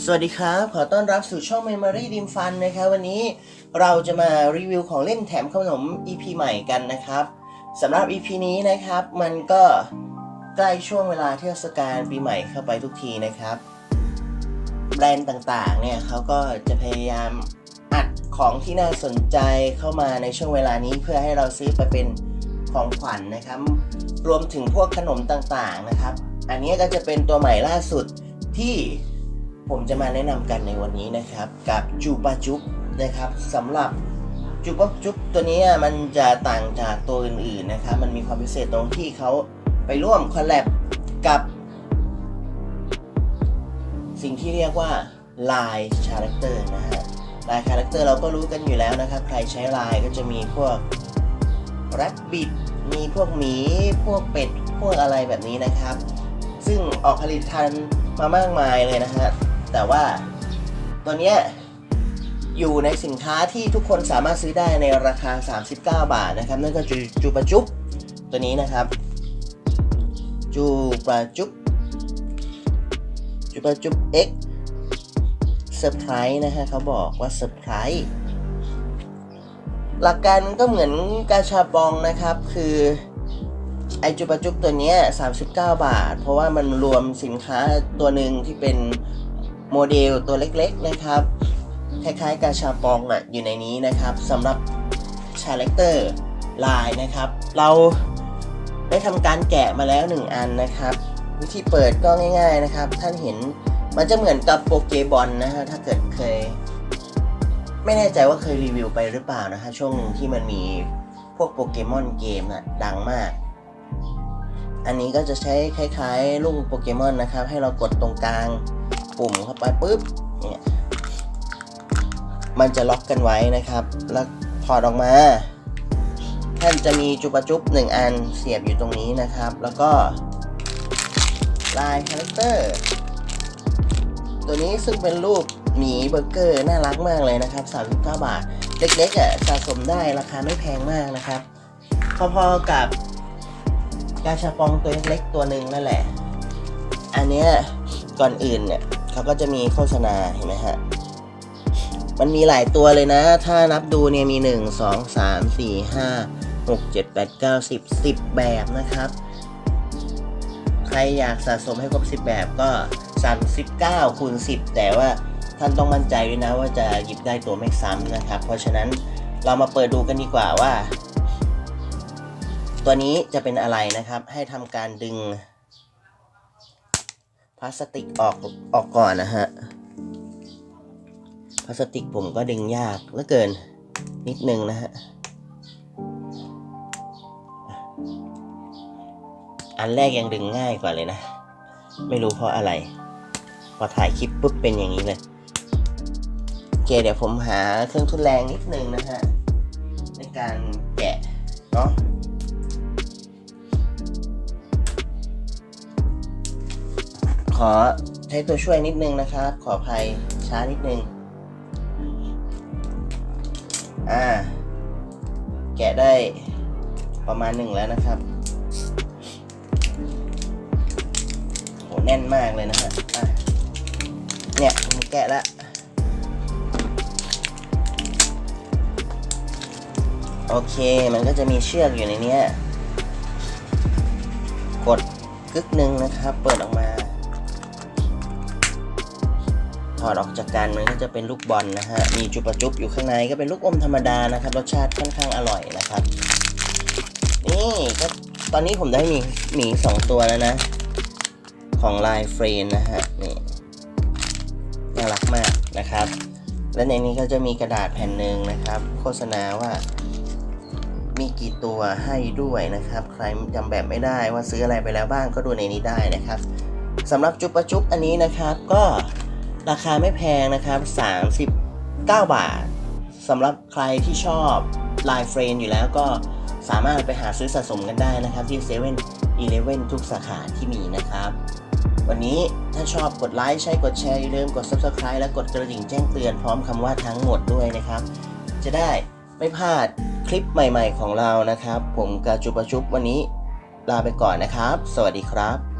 สวัสดีครับ ขอต้อนรับสู่ช่อง Memory Dim Fun นะครับ วันนี้เราจะมารีวิวของเล่นแถมขนม EP ใหม่กันนะครับสำหรับ EP นี้นะครับ มันก็ใกล้ช่วงเวลาเทศกาลปีใหม่เข้าไปทุกทีนะครับ แบรนด์ต่างๆ เนี่ยเขาก็จะพยายามอัดของที่น่าสนใจเข้ามาในช่วงเวลานี้เพื่อให้เราซื้อไปเป็นของขวัญนะครับ รวมถึงพวกขนมต่างๆนะครับ อันนี้ก็จะเป็นตัวใหม่ล่าสุดที่ ผมจะมาแนะนำกันในวันนี้นะครับ กับจูปาจุบนะครับสำหรับจูปาจุบตัวนี้มันจะต่างจากตัวอื่นๆนะครับ มันมีความพิเศษตรงที่เขาไปร่วมคอลแลบกับ สิ่งที่เรียกว่า Line Character นะฮะ Line Character เราก็รู้กันอยู่แล้วนะครับ ใครใช้ Line ก็จะมีพวก Rabbit มีพวกหมี พวกเป็ด พวกอะไรแบบนี้นะครับ ซึ่งออกผลิตทันมามากมายเลยนะฮะ แต่ว่าตัวเนี้ยอยู่ในสินค้าที่ทุกคนสามารถซื้อได้ในราคา 39 บาทนะครับ นั่นก็จูจูปาจุ๊บตัวนี้นะครับ จูปาจุ๊บจูปาจุ๊บ X เซอร์ไพรส์นะฮะเขาบอกว่าเซอร์ไพรส์หลักการมันก็เหมือนกาชาบองนะครับ คือไอจูปาจุบตัวนี้ 39 บาท เพราะว่ามันรวมสินค้าตัวหนึ่งที่เป็น โมเดลตัวเล็กๆนะครับ คล้ายๆกาชาปองอะอยู่ในนี้นะครับสำหรับชาเลคเตอร์ลายนะครับ เราได้ทำการแกะมาแล้ว 1 อันนะครับ วิธีเปิดก็ง่ายๆนะครับ ท่านเห็นมันจะเหมือนกับโปเกบอลนะฮะถ้าเกิดเคย ไม่แน่ใจว่าเคยรีวิวไปหรือเปล่านะฮะช่วงหนึ่งที่มันมีพวกโปเกมอนเกมน่ะดังมาก อันนี้ก็จะใช้คล้ายๆ ลูกโปเกมอนนะครับ ให้เรากดตรงกลาง ปุ่มเข้าไปปุ๊บเนี่ยมันจะล็อกกันไว้นะครับ แล้วถอดออกมาท่านจะมีจุปจุบหนึ่งอันเสียบอยู่ตรงนี้นะครับ แล้วก็ลายคาแรคเตอร์ตัวนี้ซึ่งเป็นรูปหมีเบอร์เกอร์น่ารักมากเลยนะครับ 39 บาท เล็กๆอะสะสมได้ราคาไม่แพงมากนะครับ พอๆกับกาชาปองตัวเล็กๆตัวหนึ่งนั่นแหละ อันเนี้ยก่อนอื่นเนี่ย เขาก็จะมีโฆษณาเห็นไหมฮะ มันมีหลายตัวเลยนะ ถ้านับดูเนี่ยมี 1 2 3 4 5 6 7 8 9 10 10 แบบนะครับ ใครอยากสะสมให้ครบ 10 แบบก็ 39คูณ10 แต่ว่าท่านต้องมั่นใจด้วยนะว่าจะหยิบได้ตัวไม่ซ้ำนะครับ เพราะฉะนั้นเรามาเปิดดูกันดีกว่าว่า ตัวนี้จะเป็นอะไรนะครับ ให้ทำการดึง พลาสติกออกออกก่อนนะฮะ พลาสติกผมก็ดึงยากเหลือเกินนิดนึงนะฮะ อันแรกยังดึงง่ายกว่าเลยนะ ไม่รู้เพราะอะไร พอถ่ายคลิปปุ๊บเป็นอย่างนี้เลย โอเคเดี๋ยวผมหาเครื่องทุนแรงนิดนึงนะฮะ ในการแกะเนาะ ขอใช้ตัวช่วยนิดนึงนะครับ ขออภัยช้านิดนึง อ่า แกะได้ประมาณหนึ่งแล้วนะครับโหแน่นมากเลยนะฮะเนี่ยผมแกะแล้วโอเค มันก็จะมีเชือกอยู่ในนี้กดกึกหนึ่งนะครับ เปิดออกมา ถอดออกจากกันมันก็จะเป็นลูกบอลนะฮะ มีจุบะจุบอยู่ข้างในก็เป็นลูกอมธรรมดานะครับ รสชาติค่อนข้างอร่อยนะครับ นี่ก็ตอนนี้ผมได้มีหมีสองตัวแล้วนะ ของลายเฟรนนะฮะ นี่น่ารักมากนะครับ และในนี้ก็จะมีกระดาษแผ่นหนึ่งนะครับ โฆษณาว่ามีกี่ตัวให้ด้วยนะครับ ใครจำแบบไม่ได้ว่าซื้ออะไรไปแล้วบ้างก็ดูในนี้ได้นะครับสำหรับจุบะจุบอันนี้นะครับก็ ราคาไม่แพงนะครับ 39 บาทสำหรับใครที่ชอบลายเฟรนอยู่แล้วก็สามารถไปหาซื้อสะสมกันได้นะครับ ที่7 e เ e ่ e อีเทุกสาขาที่มีนะครับ วันนี้ถ้าชอบกดไลค์ใช่กดแชร์อย่าลืมกด Subscribe และกดกระดิ่งแจ้งเตือนพร้อมคำว่าทั้งหมดด้วยนะครับ จะได้ไม่พลาดคลิปใหม่ๆของเรานะครับ ผมกาจุบะจุบวันนี้ลาไปก่อนนะครับ สวัสดีครับ